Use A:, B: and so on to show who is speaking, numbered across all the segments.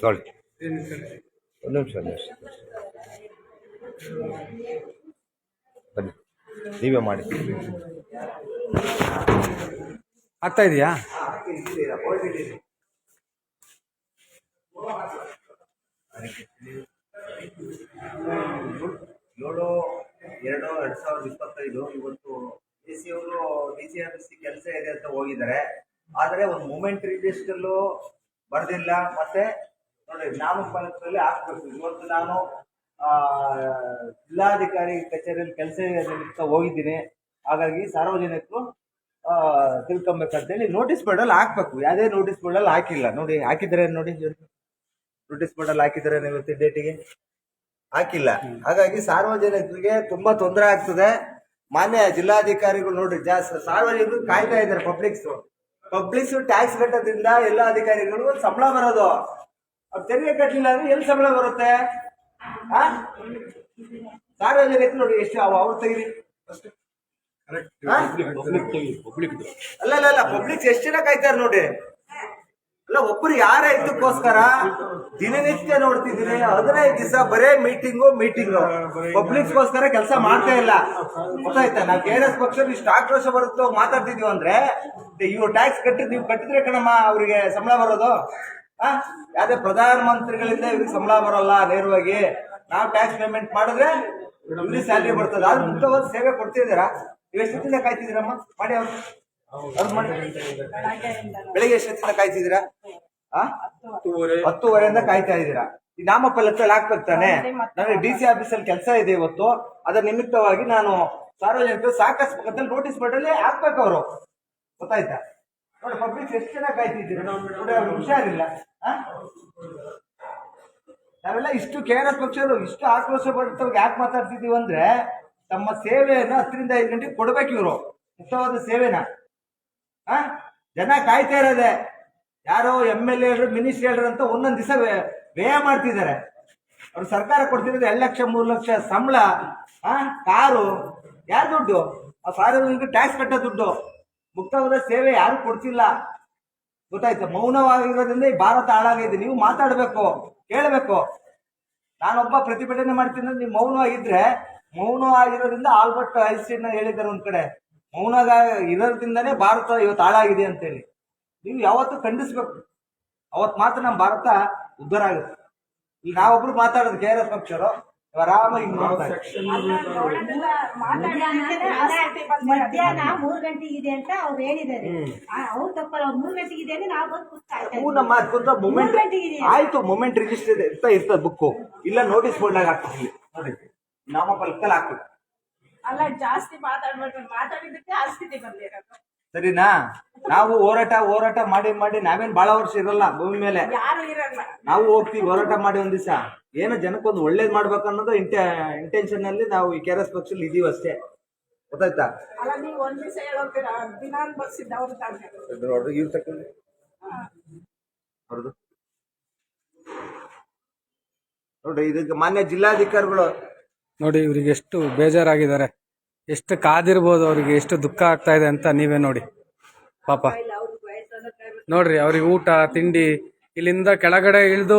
A: ತೊಗೊಳ್ಳಿ. ಒಂದು ನಿಮಿಷ ಒಂದು ನಿಮಿಷ. ಬನ್ನಿ. ನೀವೇ ಮಾಡಿ.
B: ಆಗ್ತಾ ಇದೆಯಾ?
A: ಏಳು ಎರಡು ಎರಡು ಸಾವಿರದ ಇಪ್ಪತ್ತೈದು ಇವತ್ತು ಡಿ ಸಿ ಅವರು ಡಿ ಸಿ ಆಫೀಸ್ ಕೆಲಸ ಇದೆ ಅಂತ ಹೋಗಿದ್ದಾರೆ. ಆದರೆ ಒಂದು ಮೂಮೆಂಟ್ ಲಿಸ್ಟಲ್ಲೂ ಬರೆದಿಲ್ಲ, ಮತ್ತೆ ನೋಡಿ ನಾಮಫಲಕದಲ್ಲಿ ಹಾಕ್ಬೇಕು. ಇವತ್ತು ನಾನು ಜಿಲ್ಲಾಧಿಕಾರಿ ಕಚೇರಿಯಲ್ಲಿ ಕೆಲಸ ಹೋಗಿದ್ದೀನಿ. ಹಾಗಾಗಿ ಸಾರ್ವಜನಿಕರು ತಿಳ್ಕೊಬೇಕಂತೇಳಿ ನೋಟಿಸ್ ಬೋರ್ಡಲ್ಲಿ ಹಾಕ್ಬೇಕು. ಯಾವುದೇ ನೋಟಿಸ್ ಬೋರ್ಡಲ್ಲಿ ಹಾಕಿಲ್ಲ. ನೋಡಿ, ಹಾಕಿದ್ರೆ ನೋಡಿ? ನೋಟಿಸ್ ಬೋರ್ಡಲ್ಲಿ ಹಾಕಿದ್ದಾರೆ ಇವತ್ತಿನ ಡೇಟಿಗೆ ಹಾಕಿಲ್ಲ. ಹಾಗಾಗಿ ಸಾರ್ವಜನಿಕರಿಗೆ ತುಂಬಾ ತೊಂದರೆ ಆಗ್ತದೆ. ಮಾನ್ಯ ಜಿಲ್ಲಾಧಿಕಾರಿಗಳು ನೋಡ್ರಿ ಜಾಸ್ತಿ ಸಾರ್ವಜನಿಕರು ಕಾಯ್ತಾ ಇದ್ದಾರೆ ಪಬ್ಲಿಕ್ಸ್ ಪಬ್ಲಿಕ್ಸ್ ಟ್ಯಾಕ್ಸ್ ಕಟ್ಟೋದ್ರಿಂದ ಎಲ್ಲ ಅಧಿಕಾರಿಗಳು ಸಂಬಳ ಬರೋದು ಅವ್ರು ತೆರಿಗೆ ಕಟ್ಟಲಿಲ್ಲ ಅಂದ್ರೆ ಎಲ್ಲಿ ಸಂಬಳ ಬರುತ್ತೆ ಸಾರ್ವಜನಿಕ ನೋಡಿ ಎಷ್ಟು ಅವ ಅವ್ರು ತೆಗಿರಿ? ಅಲ್ಲ ಅಲ್ಲ ಪಬ್ಲಿಕ್ ಎಷ್ಟು ಜನ ಕಾಯ್ತಾರೆ ನೋಡಿ? ಅಲ್ಲ ಒಬ್ಬರು ಯಾರ ಇದಕ್ಕೋಸ್ಕರ ದಿನನಿತ್ಯ ನೋಡ್ತಿದ್ದೀನಿ. ಹದಿನೈದು ದಿವಸ ಬರೇ ಮೀಟಿಂಗು ಮೀಟಿಂಗು ಪಬ್ಲಿಕ್ಸ್ಗೋಸ್ಕರ ಕೆಲಸ ಮಾಡ್ತಾ ಇಲ್ಲ. ಗೊತ್ತಾಯ್ತಾ? ನಾವು ಕೆ ಆರ್ ಎಸ್ ಪಕ್ಷ ಇಷ್ಟು ಆಕ್ರೋಶ ಬರುತ್ತೋ ಮಾತಾಡ್ತಿದೀವಿ ಅಂದ್ರೆ ಇವ್ರು ಟ್ಯಾಕ್ಸ್ ಕಟ್ಟಿ ನೀವು ಕಟ್ಟಿದ್ರೆ ಕಣಮ್ಮ ಅವರಿಗೆ ಸಂಬಳ ಬರೋದು? ಆ? ಯಾವ್ದೇ ಪ್ರಧಾನ ಮಂತ್ರಿಗಳಿಂದ ಇವ್ರಿಗೆ ಸಂಬಳ ಬರಲ್ಲ ನೇರವಾಗಿ. ನಾವು ಟ್ಯಾಕ್ಸ್ ಪೇಮೆಂಟ್ ಮಾಡಿದ್ರೆ ಇವ್ರಿಗೆ ಸ್ಯಾಲ್ರಿ ಬರ್ತದೆ. ಆದ್ರೆ ಮುಕ್ತವಾದ ಸೇವೆ ಕೊಡ್ತಿದ್ದೀರಾ? ನೀವು ಎಷ್ಟು ದಿನ ಕಾಯ್ತಿದ್ದೀರಮ್ಮ? ಮಾಡಿ ಅವ್ರು ಮಾಡಿ. ಬೆಳಿಗ್ಗೆ ಎಷ್ಟೊತ್ತಿಂದ ಕಾಯ್ತಿದ್ದೀರಾ? ಹತ್ತುವರೆಯಿಂದ ಕಾಯ್ತಾ ಇದ್ದೀರಾ? ಈ ನಾಮಫಲಕದಲ್ಲಿ ಹಾಕ್ಬೇಕು ತಾನೆ? ನನಗೆ ಡಿ ಸಿ ಆಫೀಸಲ್ಲಿ ಕೆಲಸ ಇದೆ ಇವತ್ತು. ಅದರ ನಿಮಿತ್ತವಾಗಿ ನಾನು ಸಾರ್ವಜನಿಕರು ಸಾಕಷ್ಟು ಪಕ್ಕದಲ್ಲಿ ನೋಟಿಸ್ ಬೋರ್ಡಲ್ಲಿ ಹಾಕ್ಬೇಕು ಅವರು. ಗೊತ್ತಾಯ್ತಾ? ನೋಡಿ ಪಬ್ಲಿಕ್ ಎಷ್ಟು ಜನ ಕಾಯ್ತಿದ್ದೀರಾ? ನೋಡಿ ಅವ್ರಿಗೆ ಹುಷಾರಿಲ್ಲ. ಆ? ನಾವೆಲ್ಲ ಇಷ್ಟು ಕೆ ಆರ್ ಎಸ್ ಪಕ್ಷರು ಇಷ್ಟು ಆಕ್ರೋಶ ಪಡ್ತವ್ರಿಗೆ ಯಾಕೆ ಮಾತಾಡ್ತಿದ್ದೀವಿ ಅಂದ್ರೆ ತಮ್ಮ ಸೇವೆಯನ್ನ ಹತ್ತರಿಂದ ಐದು ಗಂಟೆಗೆ ಕೊಡ್ಬೇಕು ಇವರು. ಮುಕ್ತವಾದ ಸೇವೆನ. ಆ? ಜನ ಕಾಯ್ತಾ ಇರೋದೆ. ಯಾರೋ ಎಂ ಎಲ್ ಎ ಮಿನಿಸ್ಟ್ರಿ ಹೇಳ್ರು ಅಂತ ಒಂದೊಂದು ದಿವಸ ವ್ಯಯ ಮಾಡ್ತಿದ್ದಾರೆ. ಅವ್ರು ಸರ್ಕಾರ ಕೊಡ್ತಿರೋದು ಎರಡು ಲಕ್ಷ, ಮೂರು ಲಕ್ಷ ಸಂಬಳ ಕಾರು, ಯಾರು ದುಡ್ಡು? ಆ ಸಾರ್ವಜನಿಕ ಟ್ಯಾಕ್ಸ್ ಕಟ್ಟೋ ದುಡ್ಡು. ಮುಕ್ತವಾದ ಸೇವೆ ಯಾರು ಕೊಡ್ತಿಲ್ಲ. ಗೊತ್ತಾಯ್ತು? ಮೌನವಾಗಿರೋದ್ರಿಂದ ಈ ಭಾರತ ಹಾಳಾಗಿದೆ. ನೀವು ಮಾತಾಡಬೇಕು, ಕೇಳಬೇಕು. ನಾನೊಬ್ಬ ಪ್ರತಿಭಟನೆ ಮಾಡ್ತೀನಿ ನೀವು ಮೌನವಾಗಿದ್ರೆ, ಮೌನವಾಗಿರೋದ್ರಿಂದ ಆಲ್ಬರ್ಟ್ ಐನ್ಸ್ಟೀನ್ ಹೇಳಿದ್ದಾರೆ ಒಂದ್ ಕಡೆ. ಮೌನ ಇರೋದ್ರಿಂದನೇ ಭಾರತ ಇವತ್ತು ಹಾಳಾಗಿದೆ ಅಂತೇಳಿ. ನೀವು ಯಾವತ್ತೂ ಖಂಡಿಸ್ಬೇಕು. ಅವತ್ತು ಮಾತ್ರ ನಮ್ಮ ಭಾರತ ಉದ್ಧಾರ ಆಗುತ್ತೆ. ಈಗ ನಾವೊಬ್ರು ಮಾತಾಡೋದು ಕೆ ಆರ್ ಎಸ್ ಪಕ್ಷರು ಆರಾಮಾಗಿ
C: ಮಧ್ಯಾಹ್ನ ಮೂರ್ ಗಂಟೆಗೆ ಇದೆ ಅಂತ ಅವ್ರು ಹೇಳಿದ್ದಾರೆ. ಅವ್ರು ತಪ್ಪಲ್ಲ ಅವ್ರು ಮೂರ್ ಗಂಟೆಗೆ ಇದೆ ಅಂದ್ರೆ ನಾವು ಬಂದು ಕೂತ್ತಾ
A: ಮೂಮೆಂಟ್ ಆಯ್ತು ಮೂಮೆಂಟ್ ರಿಜಿಸ್ಟರ್ ಇರ್ತಾ ಇರ್ತದೆ ಬುಕ್ಕು ಇಲ್ಲ ನೋಟಿಸ್ ಬೋರ್ಡ್ನಾಗ ಹಾಕ್ತೀವಿ ನೋಡಿ ನಾಮಫಲಕದಲ್ಲಿ ಹಾಕ್ಬೇಕು
D: ಅಲ್ಲ ಜಾಸ್ತಿ ಮಾತಾಡ್ಬೇಕು ಮಾತಾಡಿದ್ದಕ್ಕೆ ಆ ಸ್ಥಿತಿ ಬಂದಿರೋದು.
A: ಸರಿನಾ? ನಾವು ಹೋರಾಟ ಹೋರಾಟ ಮಾಡಿ ಮಾಡಿ ನಾವೇನ್ ಬಹಳ ವರ್ಷ ಇರಲ್ಲ ಭೂಮಿ ಮೇಲೆ.
D: ಯಾರು ಇರಲ್ಲ.
A: ನಾವು ಹೋಗ್ತೀವಿ ಹೋರಾಟ ಮಾಡಿ ಒಂದ್ ದಿವಸ. ಏನೋ ಜನಕ್ಕೊಂದು ಒಳ್ಳೇದ್ ಮಾಡ್ಬೇಕು ಅನ್ನೋದು ಇಂಟ ಇಂಟೆನ್ಷನ್ ಅಲ್ಲಿ ನಾವು ಈ ಕೆ ಆರ್ ಎಸ್ ಪಕ್ಷದಲ್ಲಿ ಇದೀವಿ ಅಷ್ಟೇ. ಗೊತ್ತಾಯ್ತಾ?
D: ಅಲ್ಲ ನೀವು ಒಂದ್ ದಿವಸ ಹೇಳೋಗ್ತೀರಾ? ದಿನ ಅನ್ಭವಿಸಿದ್ದ ಅವ್ರು ತಾನೇ.
A: ನೋಡ್ರಿ ಇವ್ರು ತಕೊಂಡ್ರಿ ಅವ್ರದ್ದು ನೋಡ್ರಿ ಇದಕ್ಕೆ ಮಾನ್ಯ ಜಿಲ್ಲಾಧಿಕಾರಿಗಳು
B: ನೋಡಿ ಇವ್ರಿಗೆ ಎಷ್ಟು ಬೇಜಾರಾಗಿದ್ದಾರೆ. ಎಷ್ಟು ಕಾದಿರ್ಬೋದು ಅವರಿಗೆ, ಎಷ್ಟು ದುಃಖ ಆಗ್ತಾ ಇದೆ ಅಂತ ನೀವೇ ನೋಡಿ. ಪಾಪ. ನೋಡ್ರಿ, ಅವ್ರಿಗೆ ಊಟ, ತಿಂಡಿ, ಇಲ್ಲಿಂದ ಕೆಳಗಡೆ ಇಳಿದು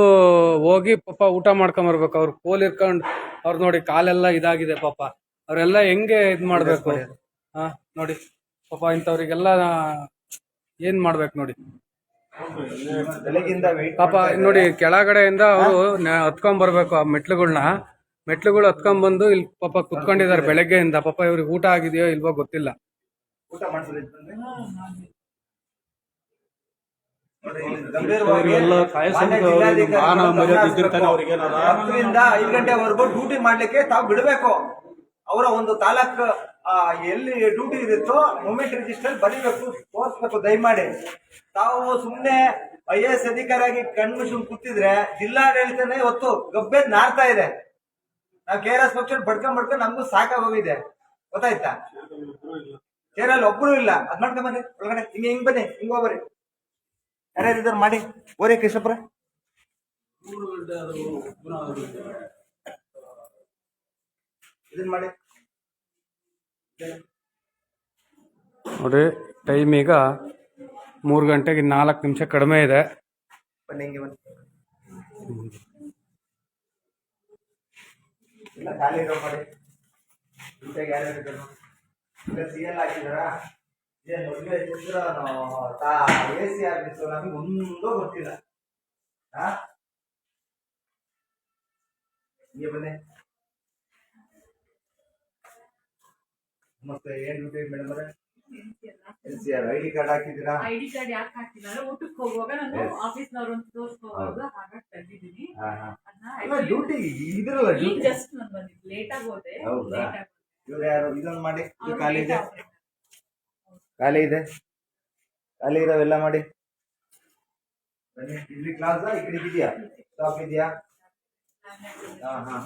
B: ಹೋಗಿ ಪಾಪ ಊಟ ಮಾಡ್ಕೊಂಬರ್ಬೇಕು ಅವ್ರು ಕೋಲ್ ಇರ್ಕೊಂಡು ಅವ್ರು ನೋಡಿ ಕಾಲೆಲ್ಲ ಇದಾಗಿದೆ ಪಾಪ. ಅವರೆಲ್ಲ ಹೆಂಗೆ ಇದ್ ಮಾಡಬೇಕು? ಹಾ, ನೋಡಿ. ಪಾಪ ಇಂಥವ್ರಿಗೆಲ್ಲ ಏನ್ ಮಾಡ್ಬೇಕು ನೋಡಿ. ಪಾಪ, ನೋಡಿ, ಕೆಳಗಡೆಯಿಂದ ಅವರು ಹತ್ಕೊಂಡ್ ಬರ್ಬೇಕು ಆ ಮೆಟ್ಲುಗಳ್ನ. ಮೆಟ್ಲುಗಳು ಹತ್ಕೊಂಡ್ಬಂದು ಇಲ್ಲಿ ಪಾಪ ಕುತ್ಕೊಂಡಿದ್ದಾರೆ ಬೆಳಗ್ಗೆಯಿಂದ. ಪಾಪ ಇವ್ರಿಗೆ ಊಟ ಆಗಿದೆಯೋ ಇಲ್ವೋ ಗೊತ್ತಿಲ್ಲ.
A: ಊಟ ಹತ್ತರಿಂದ ಐದು ಗಂಟೆವರೆಗೂ ಡ್ಯೂಟಿ ಮಾಡ್ಲಿಕ್ಕೆ ತಾವು ಬಿಡಬೇಕು. ಅವರ ಒಂದು ತಾಲೂಕ್ ಆ, ಎಲ್ಲಿ ಡ್ಯೂಟಿ ಇರುತ್ತೋ ಮೂಮೆಂಟ್ ರಿಜಿಸ್ಟರ್ ಬರೀಬೇಕು. ತೋರಿಸ್ಬೇಕು ದಯಮಾಡಿ. ತಾವು ಸುಮ್ಮನೆ ಐ ಎ ಎಸ್ ಅಧಿಕಾರಿಯಾಗಿ ಕಣ್ಣು ಸುಮ್ ಕೂತಿದ್ರೆ ಜಿಲ್ಲಾಡಳಿತನೇ ಇವತ್ತು ಗಬ್ಬೆದ್ ನಾರ್ತಾ ಇದೆ. ನಾವು ಕೆ ಆರ್ ಎಸ್ ಪಕ್ಷ ಬಡ್ಕೊಂಡ್ ಬಡ್ಕೊಂಡ್ ನಮಗೂ ಸಾಕಾಗೋಗಿದೆ. ಗೊತ್ತಾಯ್ತಾ? ಚೇರಲ್ಲಿ ಒಬ್ರು ಇಲ್ಲ. ಅದ್ ಮಾಡ್ಕೊಂಡ್ ಬನ್ನಿ ಒಳಗಡೆ. ಹಿಂಗೆ ಹಿಂಗ್ ಬನ್ನಿ ಹಿಂಗ್ ಹೋಗ್ಬರಿ ಯಾರ್ಯಾರು ಇದಾರೆ ಮಾಡಿ. ಓರೇ ಕೃಷ್ಣಪುರ. ಇದನ್ ಮಾಡಿ.
B: ನೋಡಿ ಟೈಮ್ ಈಗ ಮೂರು ಗಂಟೆಗೆ ನಾಲ್ಕು ನಿಮಿಷ ಕಡಿಮೆ ಇದೆ.
A: ಬನ್ನಿ ಹಿಂಗೆ ಬನ್ನಿ. ಇಲ್ಲ ಖಾಲಿ ಇರೋ ಮಾಡಿ. ಜೊತೆಗೆ ಯಾರ್ಯಾರು ಸಿಎಲ್ ಆಗಿದರಾ ಇಲ್ಲ ಸಿ ಎಲ್ ಹಾಕಿದಾರಾ? ಇದೇ ಮದುವೆ ಇದ್ರ ತಾ ಎ ಸಿ ಆಗಿತ್ತು ನಮಗೆ ಒಂದೂ ಗೊತ್ತಿಲ್ಲ. ಹಾ ಹಿಂಗೆ ಬನ್ನಿ. ಮತ್ತೆ ಏನ್ ಡ್ಯೂಟಿ ಮೇಡಮ್ ಅವರೇ? L C R I D card ಹಾಕಿದ್ದೀರಾ?
D: ಐಡಿ ಡಿ ಕಾರ್ಡ್ ಯಾಕೆ ಹಾಕ್ತಿದ್ದಾರೆ ಊಟಕ್ಕೆ ಹೋಗುವಾಗ ನಾನು. ಆಫೀಸ್ನವ್ರು ಅಂತ ತೋರಿಸ್ಕೋವಾಗ ಹಾಗಾಗಿ ತೆಗ್ದಿದ್ದೀನಿ
A: ಡ್ಯೂಟಿ ಇದ್ರಲ್ಲ
D: ಈಗ
A: ಡ್ಯೂಟಿ
D: ಜಸ್ಟ್ ನಾನು ಬಂದಿದ್ದು ಲೇಟ್ ಆಗಿ ಹೋದೆ.
A: ಹೌದಾ? ಇವ್ರು ಯಾರು? ಇದೊಂದು ಮಾಡಿ. ಖಾಲಿ ಇದೆ? ಖಾಲಿ ಇದೆ? ಖಾಲಿ ಇರೋವೆಲ್ಲ ಮಾಡಿ. ಬನ್ನಿ ಇಲ್ಲಿ ಕ್ಲಾಸ್ ಈ ಕಡೆ ಇದೆಯಾ? ಸ್ಟಾಪ್ ಇದೆಯಾ? ಹಾ? ಹಾ.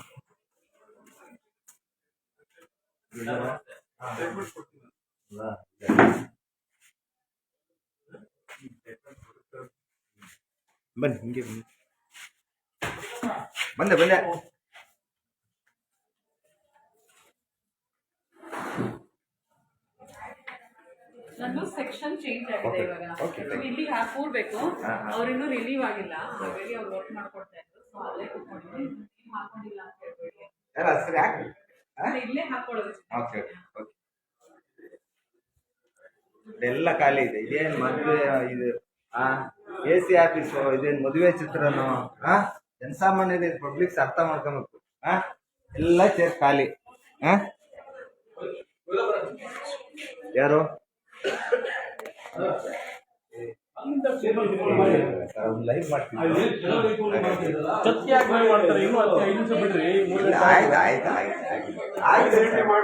A: ಬನ್ನಿ ಹಿಂಗೆ ಬನ್ನಿ. ಬಂದೆ ಬಂದೆ.
D: ನಂದು ಸೆಕ್ಷನ್ ಚೇಂಜ್ ಆಗಿದೆ ಇವಾಗ. ಇಲ್ಲಿ ಹಾಕ್ ಕೂರ್ಬೇಕು
A: ಹಾ, ಹಾ.
D: ಅವ್ರಿನ್ನೂ ರಿಲೀವ್ ಆಗಿಲ್ಲ. ಹಾಗಾಗಿ ಅವ್ರು ವರ್ಕ್ ಮಾಡ್ಕೊಡ್ತಾ ಇದ್ರು. ಸೊ ಅಲ್ಲೇ ಕೂತ್ಕೊಂಡಿದ್ದೀನಿ ನೀವ್ ಹಾಕೊಂಡಿಲ್ಲ ಅಂತ ಹೇಳ್ಬೇಡಿ.
A: ಯಾರ ಸರಿ
D: ಇಲ್ಲೇ ಹಾಕೊಳ್ಳೋದು
A: ಓಕೆ ಓಕೆ ಎಲ್ಲ ಖಾಲಿ ಇದೆ. ಇದೇನ್ ಮದುವೆ ಇದು ಆ ಎ ಸಿ ಆಫೀಸು ಇದೇನ್ ಮದುವೆ ಚಿತ್ರನೋ ಆ ಜನಸಾಮಾನ್ಯರ ಪಬ್ಲಿಕ್ಸ್ ಅರ್ಥ ಮಾಡ್ಕೊಬೇಕು. ಹಾ ಎಲ್ಲ ಚೇರ್ ಖಾಲಿ. ಆ? ಯಾರು? ಲೈವ್ ಮಾಡ್ತೀನಿ ಇಲ್ಲ, ಆಯ್ತು ಆಯ್ತು ಆಯ್ತು. ಆಯ್ತು ಆಯ್ತು.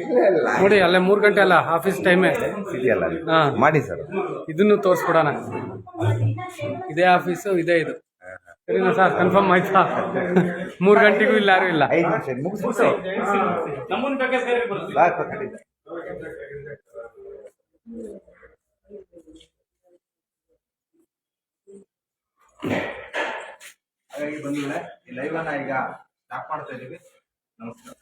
A: ಇಲ್ಲ ಇಲ್ಲ.
B: ನೋಡಿ ಅಲ್ಲೇ ಮೂರ್ ಗಂಟೆ ಅಲ್ಲ ಆಫೀಸ್ ಟೈಮ್
A: ಇದೆಯಲ್ಲ
B: ಹಾ.
A: ಮಾಡಿ ಸರ್.
B: ಇದನ್ನು ತೋರಿಸ್ಕೊಡೋಣ ಇದೇ ಆಫೀಸು ಇದೇ ಇದು. ಸರಿನಾ ಸರ್ ಕನ್ಫರ್ಮ್ ಆಯ್ತಾ? ಮೂರು ಗಂಟೆಗೂ ಇಲ್ಲ ಯಾರು ಇಲ್ಲ.
A: ಐದು ನಿಮಿಷ ಮುಗಿಸ್ಬಿಟ್ಟು. ಖಂಡಿತ ಹಾಗಾಗಿ ಬಂದಿಲ್ಲ ಈ ಲೈವ್ ಅನ್ನ ಈಗ ಸ್ಟಾಪ್ ಮಾಡ್ತಾ ಇದೀವಿ ನಮಸ್ಕಾರ.